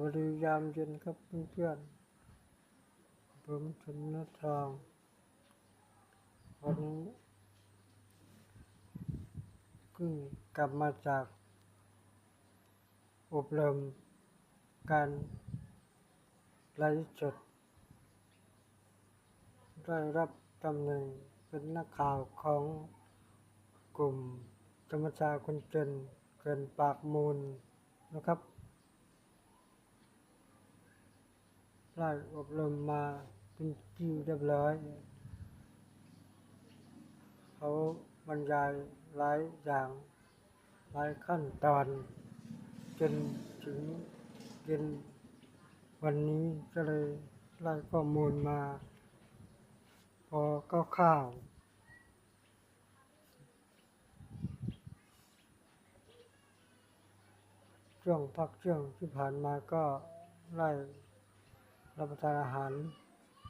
วัสดียามเย็นครับเพื่อนๆผมชนนทองวันนี้เพิ่งกลับมาจากอบรมการไลฟ์สดได้รับตำแหน่งเป็นนักข่าวของกลุ่มธรรมชาคนจนเกินปากมูลนะครับ ได้อบรมมาเป็นที่เรียบร้อย เขาบรรยายหลายอย่างหลายขั้นตอนจนถึงเย็นวันนี้ก็เลยไล่ข้อมูลมา พอคร่าวๆช่วงพักช่วงที่ผ่านมาก็ไล่ รับประทานอาหาร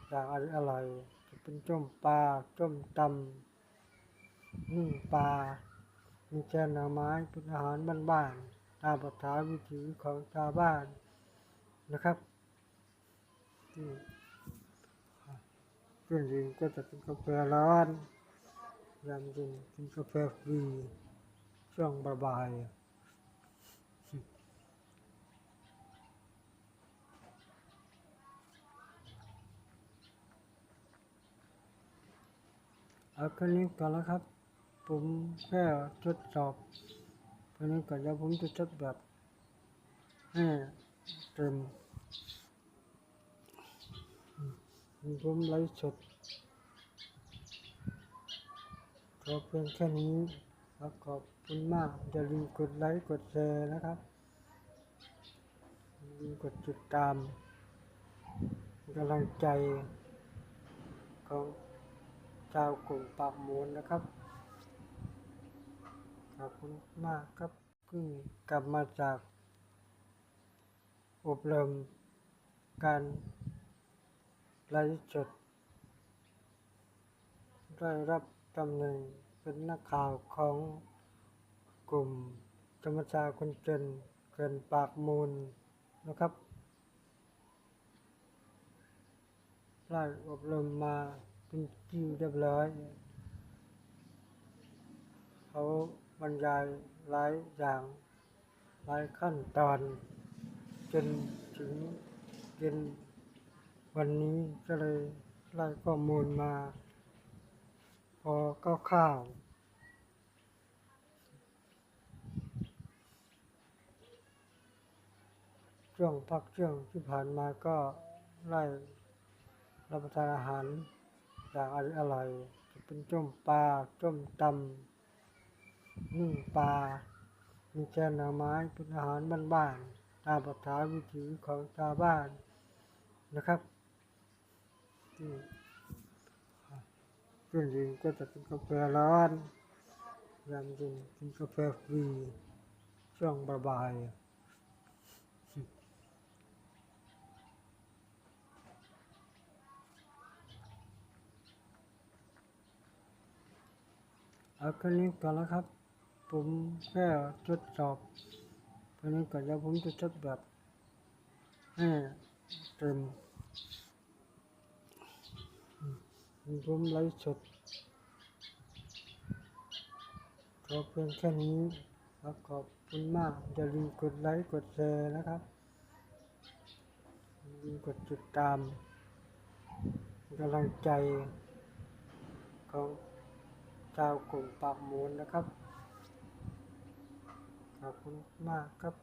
อย่างอร่อยจะเป็นต้มปลาต้มตำนึ่งปลา มีแกงหน่อไม้เป็นอาหารบ้านๆตามภาษาวิถีของชาวบ้านนะครับที่เครื่องดื่มก็จะเป็นกาแฟร้อนยามเย็นกินกาแฟฟรีช่วงบ่ายๆ เอาแค่นี้ก่อนแล้วครับ ผมแค่ทดสอบแค่นี้ก่อนแล้วผมจะทดแบบให้เต็มผมไลฟ์สดขอเพียงแค่นี้ครับขอบคุณมาก อย่าลืมกดไลค์กดแชร์นะครับลืมกดติดตามกำลังใจของ ชาวกลุ่มปากมูลนะครับ ขอบคุณมากครับเพิ่งกลับมาจาก อบรมการไลฟ์สดได้รับตำแหน่งเป็นนักข่าวของกลุ่มธรรมชาคนจนเกินปากมูลนะครับได้อบรมมา เป็นที่เรียบร้อยเขาบรรยายหลายอย่างหลายขั้นตอน จนถึงเย็นวันนี้ก็เลยไล่ข้อมูลมา พอคร่าวช่วงพักช่วงที่ผ่านมาก็ไล่รับประทานอาหาร อย่างอร่อร่อยจะเป็นต้มปลาต้มตำนึ่งปลามีแกงหน่อไม้เป็นอาหารบ้านๆตามภาษาวิถีของชาวบ้านนะครับที่เครื่องดื่มก็จะเป็นกาแฟร้อนยามเย็นกินกาแฟฟรีช่วงบ่าย เอาแค่นี้ก่อนแล้วครับ ผมแค่ทดสอบแค่นี้ก่อนแล้วผมจะทดแบบให้เต็มผมไลฟ์สดขอเพียงแค่นี้ครับขอบคุณมากอย่าลืมกดไลค์กดแชร์นะครับลืมกดติดตามกำลังใจของ ชาวกลุ่มปากมูลนะครับ ขอบคุณมากครับ